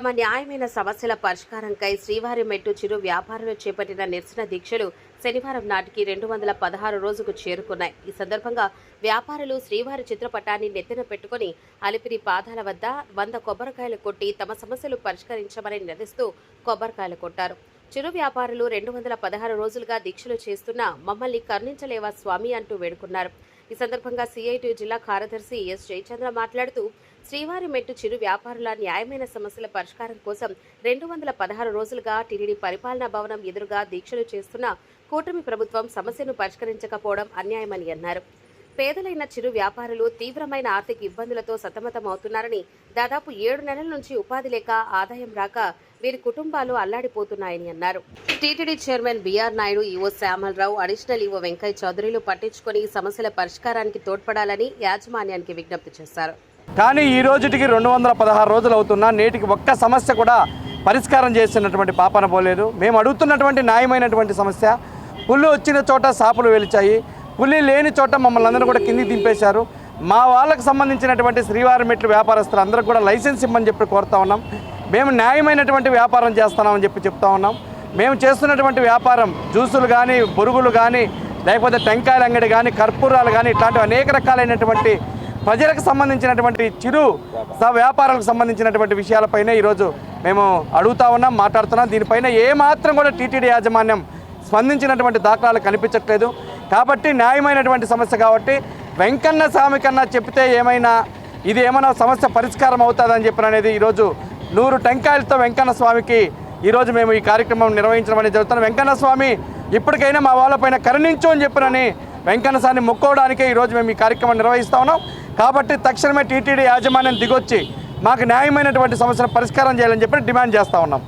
తమ న్యాయమైన సమస్యల పరిష్కారంకై శ్రీవారి మెట్టు చిరు వ్యాపారులు చేపట్టిన నిరసన దీక్షలు శనివారం నాటికి రెండు వందల పదహారు రోజుకు చేరుకున్నాయి. ఈ సందర్భంగా వ్యాపారులు శ్రీవారి చిత్రపటాన్ని నెత్తిన పెట్టుకుని అలిపిరి పాదాల వద్ద వంద కొబ్బరికాయలు కొట్టి తమ సమస్యలు పరిష్కరించమని నిలదీస్తూ కొబ్బరికాయలు కొట్టారు. చిరు వ్యాపారులు రెండు వందల పదహారు రోజులుగా దీక్షలు చేస్తున్న మమ్మల్ని కరుణించలేవా స్వామి అంటూ వేడుకున్నారు. ఈ సందర్భంగా సిఐటి జిల్లా కార్యదర్శి ఎస్ జయచంద్ర మాట్లాడుతూ శ్రీవారి మెట్టు చిరు వ్యాపారుల న్యాయమైన సమస్యల పరిష్కారం కోసం రెండు వందల పదహారు రోజులుగా టీడీడీ పరిపాలనా భవనం ఎదురుగా దీక్షలు చేస్తున్న కూటమి ప్రభుత్వం సమస్యను పరిష్కరించకపోవడం అన్యాయమని అన్నారు. పేదలైన చిరు వ్యాపారులు తీవ్రమైన ఆర్థిక ఇబ్బందులతో సతమతమవుతున్నారని దాదాపు ఏడు నెలల నుంచి ఉపాధి లేక ఆదాయం రాక వీరి కుటుంబాలు అల్లాడిపోతున్నాయని అన్నారు. TTD chairman BR Naidu EO Shyamalarao additional EO Venkaiah చౌదరిలు పట్టించుకుని సమస్యల పరిష్కారానికి తోడ్పడాలని యాజమాన్యానికి విజ్ఞప్తి చేశారు. కానీ ఈ రోజుటికి రెండు వందల పదహారు రోజులు అవుతున్నా నేటికి ఒక్క సమస్య కూడా పరిష్కారం చేసినటువంటి పాపన పోలేదు. మేము అడుగుతున్నటువంటి న్యాయమైనటువంటి సమస్య. పుల్లు వచ్చిన చోట సాపులు వెలిచాయి. పులి లేని చోట మమ్మల్ని అందరూ కూడా కిందికి దింపేశారు. మా వాళ్ళకు సంబంధించినటువంటి శ్రీవారి మెట్లు వ్యాపారస్తులు అందరూ కూడా లైసెన్స్ ఇమ్మని చెప్పి కోరుతా ఉన్నాం. మేము న్యాయమైనటువంటి వ్యాపారం చేస్తున్నామని చెప్పి చెప్తా ఉన్నాం. మేము చేస్తున్నటువంటి వ్యాపారం జ్యూసులు కానీ బొరుగులు కానీ లేకపోతే టెంకాయల అంగడి కానీ కర్పూరాలు కానీ ఇట్లాంటివి అనేక రకాలైనటువంటి ప్రజలకు సంబంధించినటువంటి చిరు స- వ్యాపారాలకు సంబంధించినటువంటి విషయాలపైన ఈరోజు మేము అడుగుతా ఉన్నాం మాట్లాడుతున్నాం. దీనిపైన ఏమాత్రం కూడా టీటీడీ యాజమాన్యం స్పందించినటువంటి దాఖలాలు కనిపించట్లేదు. కాబట్టి న్యాయమైనటువంటి సమస్య కాబట్టి వెంకన్న స్వామి కన్నా చెప్తే ఏమైనా ఇది ఏమైనా సమస్య పరిష్కారం అవుతుందని చెప్పిన అనేది ఈరోజు నూరు టెంకాయలతో వెంకన్న స్వామికి ఈరోజు మేము ఈ కార్యక్రమం నిర్వహించడం అనేది జరుగుతుంది. వెంకన్న స్వామి ఇప్పటికైనా మా వాళ్ళపైన కరుణించు అని చెప్పినని వెంకన్న స్వామిని మొక్కోవడానికే ఈరోజు మేము ఈ కార్యక్రమం నిర్వహిస్తా ఉన్నాం. కాబట్టి తక్షణమే టీటీడీ యాజమాన్యం దిగొచ్చి మాకు న్యాయమైనటువంటి సమస్యను పరిష్కారం చేయాలని చెప్పి డిమాండ్ చేస్తా ఉన్నాం.